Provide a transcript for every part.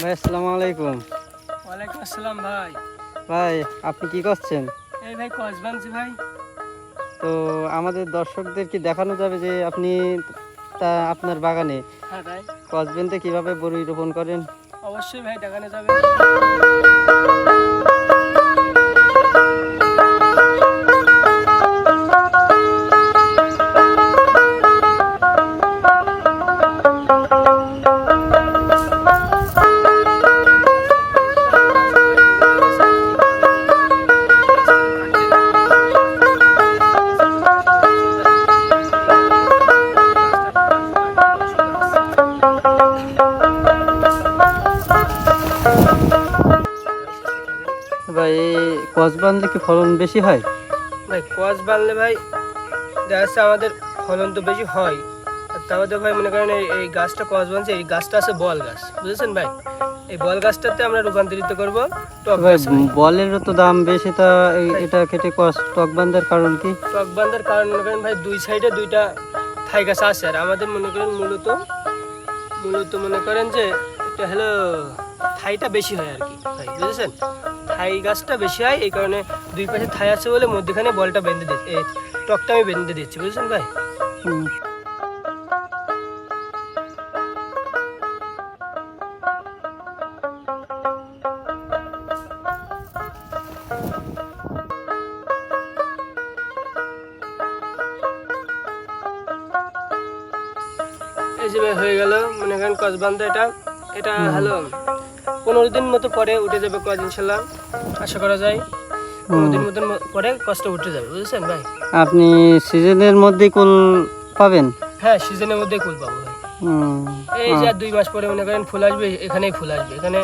ভাই আসসালামু আলাইকুম। ওয়ালাইকুম আসসালাম ভাই। ভাই আপনি কি করছেন? এই ভাই কস বানছি ভাই। তো আমাদের দর্শকদের কি দেখানো যাবে যে আপনি তা আপনার বাগানে হ্যাঁ ভাই। কসবেনতে কীভাবে বড়ি রোপণ করেন? অবশ্যই ভাই দেখানো যাবে। ভাই এই কসবানতে কি ফলন বেশি হয়? ভাই কস বানলে ভাই দেখা যাচ্ছে আমাদের ফলন তো বেশি হয়। আর তাহলে ভাই মনে করেন এই- গাছটা কস বানছে এই গাছটা আছে বল গাছ বুঝেছেন ভাই? এই বল গাছটাতে আমরা রূপান্তরিত করব বলেরও তো দাম বেশি তা এটা কেটে কস টক বান্ধার কারণ কি? টক বান্ধার কারণ মনে করেন ভাই দুই সাইডে দুইটা থাই গাছ আছে আর আমাদের মনে করেন মূলত মূলত মনে করেন যে এটা হলো থাইটা বেশি হয় আর কি ভাই বুঝেছেন? থাই গাছটা বেশি হয় এই কারণে দুই পাশে থাই আছে বলে মধ্যখানে বলটা বেঁধে দিচ্ছি টকটা আমি বেঁধে দিচ্ছি বুঝেছেন ভাই? এই যে হয়ে গেল। মনে করেন কসবান্ধা এটা। এটা হলো পনেরো দিন মতো পরে উঠে যাবে কজ ইনশাল্লাহ। আশা করা যায় পনেরো দিন মতন পরে কষ্ট উঠে যাবে বুঝেছেন ভাই? আপনি সিজনের মধ্যেই কুল পাবেন? হ্যাঁ সিজনের মধ্যে কুল পাবো এই যে দুই মাস পরে মনে করেন ফুল আসবে এখানেই ফুল আসবে। এখানে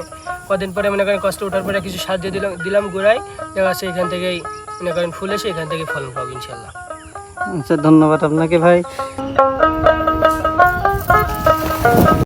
কদিন পরে মনে করেন কষ্ট ওঠার পরে কিছু সার দিয়ে দিলাম দিলাম গোড়ায় দেখা যাচ্ছে এখান থেকেই মনে করেন ফুল এসে এখান থেকে ফলন পাবো ইনশাল্লাহ। আচ্ছা ধন্যবাদ আপনাকে ভাই।